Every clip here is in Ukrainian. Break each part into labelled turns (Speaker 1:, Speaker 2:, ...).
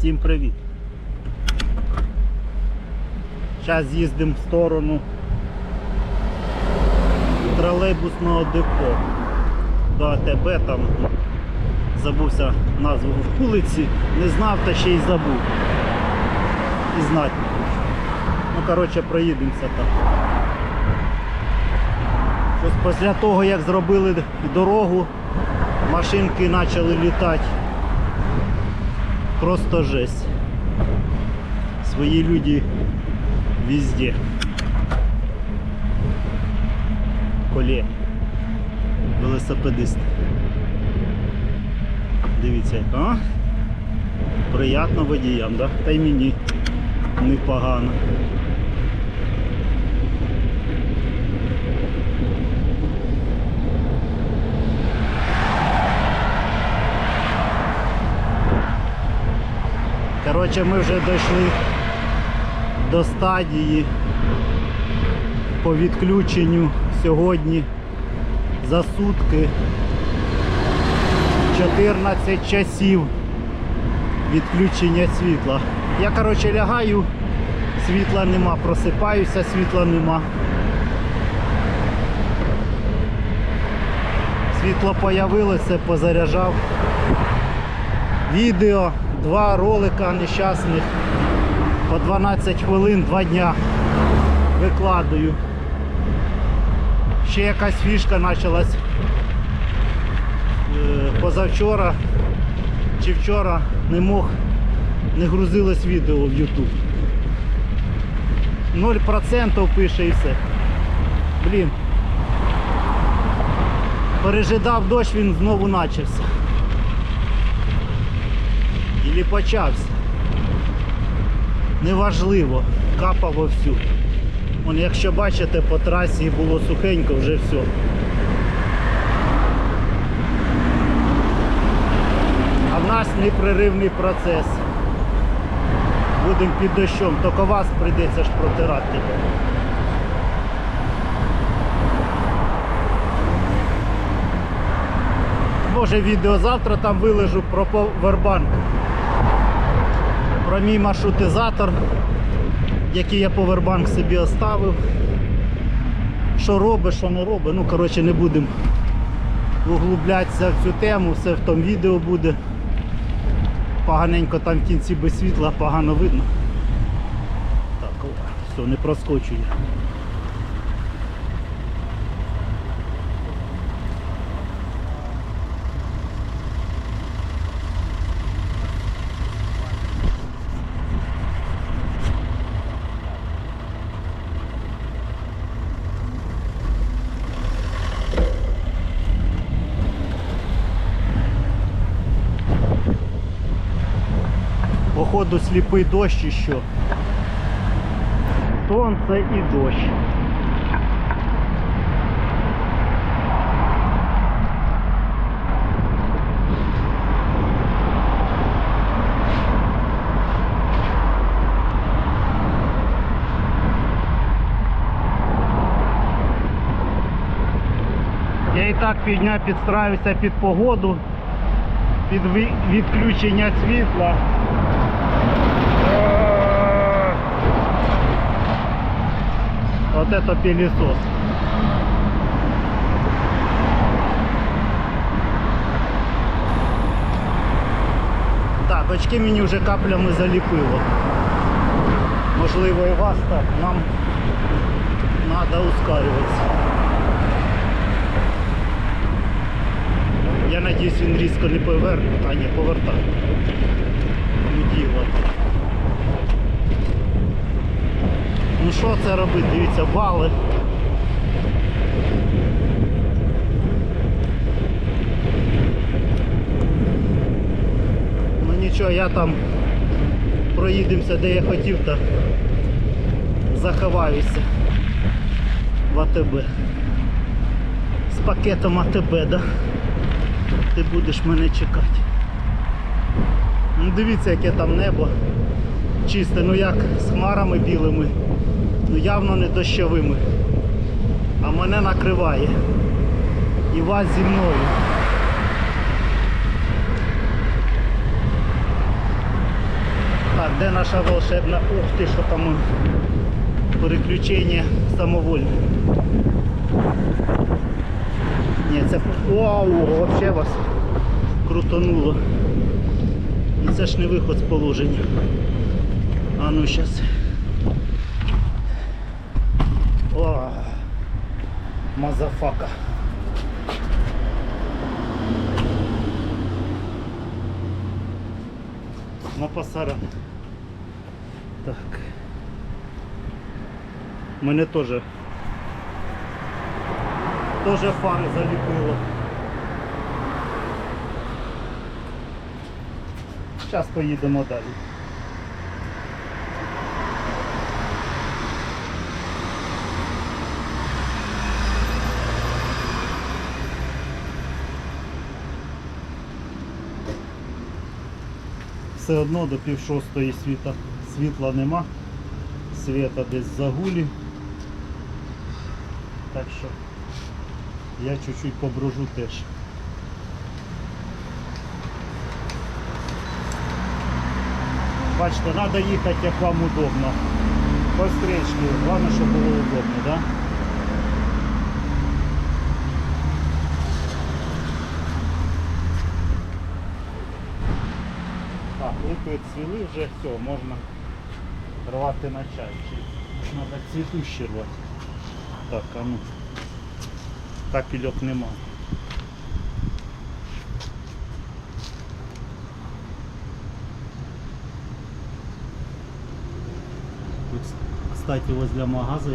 Speaker 1: Всім привіт! Зараз їздимо в сторону тролейбусного депо до АТБ там забувся назву вулиці, не знав та ще й забув. І знати. Ну коротше проїдемося так. Щось після того як зробили дорогу, машинки почали літати. Просто жесть. Свої люди везде. Коле. Велосипедист. Дивіться, а? Приятно водіям, да? Та й мені непогано. Коротше, ми вже дійшли до стадії по відключенню сьогодні за сутки 14 часів відключення світла. Я коротше лягаю, світла нема, просипаюся, світла нема. Світло появилося, позаряджав. Відео, два ролика нещасних по 12 хвилин, два дня викладаю. Ще якась фішка почалась е, позавчора чи вчора не мог, не грузилось відео в YouTube. 0% пише і все. Блін. Пережидав дощ, він знову начався. Ілі почався. Неважливо, капав вовсю. Вон, якщо бачите, по трасі було сухенько, вже все. А в нас непреривний процес. Будемо під дощом, тільки вас прийдеться ж протирати. Може відео завтра там вилежу про повербанк. Про мій маршрутизатор, який я повербанк собі оставив. Що робить, що не робить. Ну, коротше, не будемо углублятися в цю тему, все в тому відео буде. Поганенько там в кінці без світла, погано видно. Так, все, не проскочує. Походу сліпий дощ і що. Сонце і дощ. Я і так півдня підстраюся під погоду, під відключення світла. Вот это пылесос. Так, очки мені вже каплями заліпило. Можливо і вас так. Нам треба ускорюватися. Я надіюсь він різко не поверне, а ні, повертає. Ну діло. Ну що це робити? Дивіться, вали. Ну нічого, я там проїдемося де я хотів, та заховаюся в АТБ. З пакетом АТБ, да? Ти будеш мене чекати. Ну дивіться, яке там небо чисте, ну як з хмарами білими, ну явно не дощовими. А мене накриває. І вас зі мною. Так, Де наша волшебна? Ух ти, що там переключення самовольне. Ні, це вау, вообще вас крутонуло. І це ж не виход з положення. А ну щас. О, мазафака. На пасаран. Так. Мене теж теж фари заліпило. Зараз поїдемо далі. Все одно до пів шостої світа світла нема. Світа десь загулі. Так що я чуть-чуть поброжу теж. Бачите, треба їхати як вам удобно. По встречці. Головне, щоб було удобно, да? Так, липи цвіли вже все, можна рвати на чай. Чи треба цвітущі рвати. Так, а ну. Капельок нема. Тут, кстати, возле магаза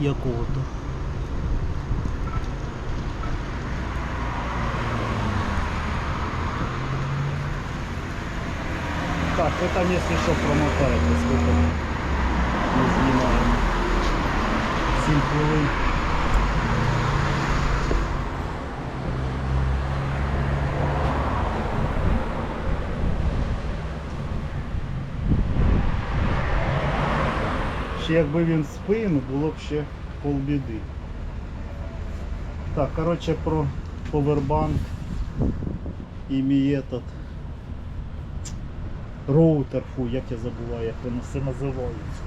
Speaker 1: якого-то. Так, ви там, якщо що, промотаєте, скільки ми знімаємо. 7 хвилин. Ще якби він спину, було б ще полбіди. Так, коротше про повербанк і мій этот роутер, фу, як я забуваю, як воно все називається.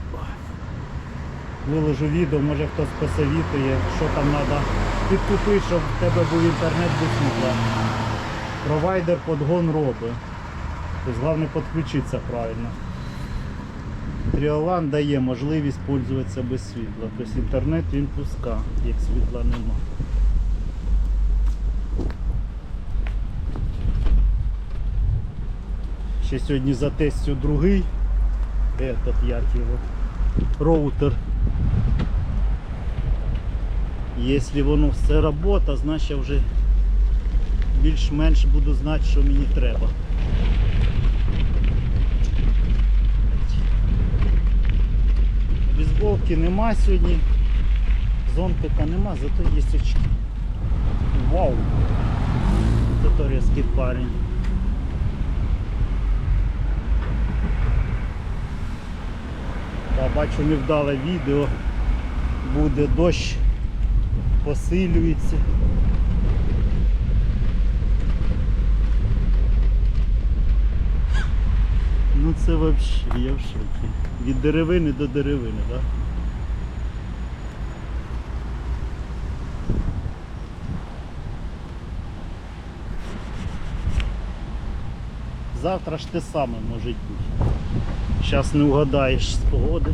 Speaker 1: Виложу відео, може хтось посовітує, що там треба підкупити, щоб в тебе був інтернет без світла. Провайдер подгон робить. Тобто головне підключитися правильно. Тріолан дає можливість пользуватися без світла. Тобто інтернет він пуска, як світла нема. Ще сьогодні затестю другий. Этот як його. Роутер. Якщо воно все робота, значить я вже більш-менш буду знати, що мені треба. Бейсболки нема сьогодні. Зонтика нема, зато є очки. Вау! Це різкий парень. Та, бачу невдале відео. Буде дощ, посилюється. Ну це взагалі, я в шокі. Від деревини до деревини, так? Да? Завтра ж те саме може бути. Зараз не угадаєш з погоди.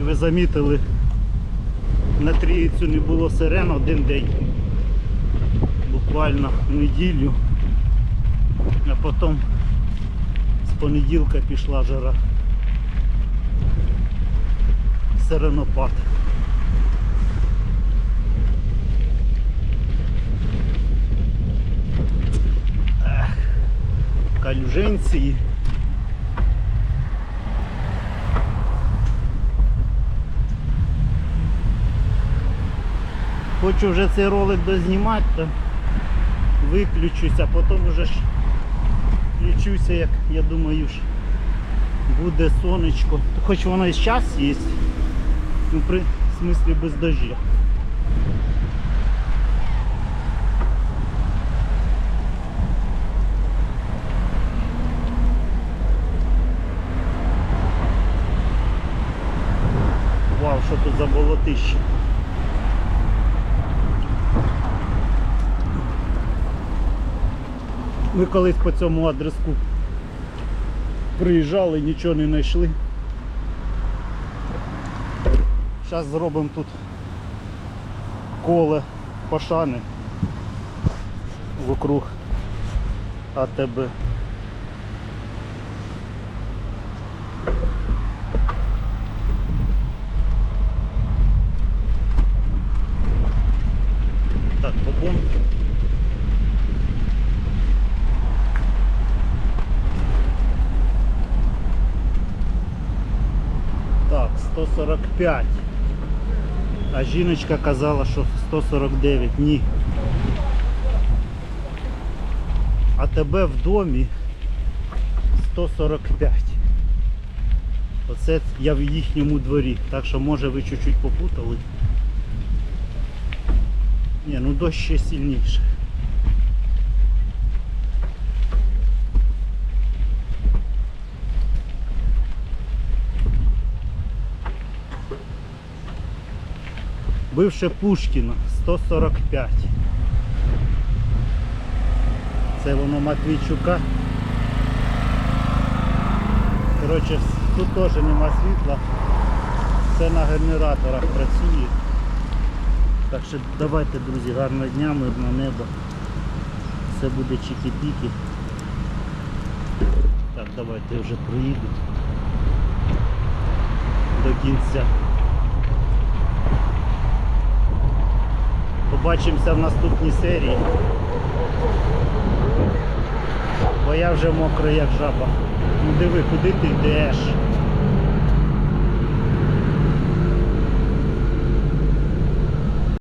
Speaker 1: І ви замітили, на трійцю не було сирен один день. Буквально неділю. А потім з понеділка пішла жара. Сиренопад. Калюженці. Хочу вже цей ролик дознімати, то виключуся, а потім вже ж включуся, як я думаю, ж буде сонечко. Хоч воно і зараз є, ну при смислі без дождя. Тисячі. Ми колись по цьому адреску приїжджали, нічого не знайшли. Зараз зробимо тут коле пошани вокруг АТБ. Так, бобон. Так, 145. А жіночка казала, що 149. Ні. А тебе в домі 145. Оце я в їхньому дворі. Так що може ви чуть-чуть попутали. Ні, ну дощ ще сильніше. Бивше Пушкіна 145. Це воно Матвійчука. Коротше, тут теж нема світла. Все на генераторах працює. Так що давайте, друзі, гарного дня, мирного неба. Все буде чікі-піки. Так, давайте вже проїду до кінця. Побачимося в наступній серії. Бо я вже мокрий як жаба. Ну диви, куди ти йдеш?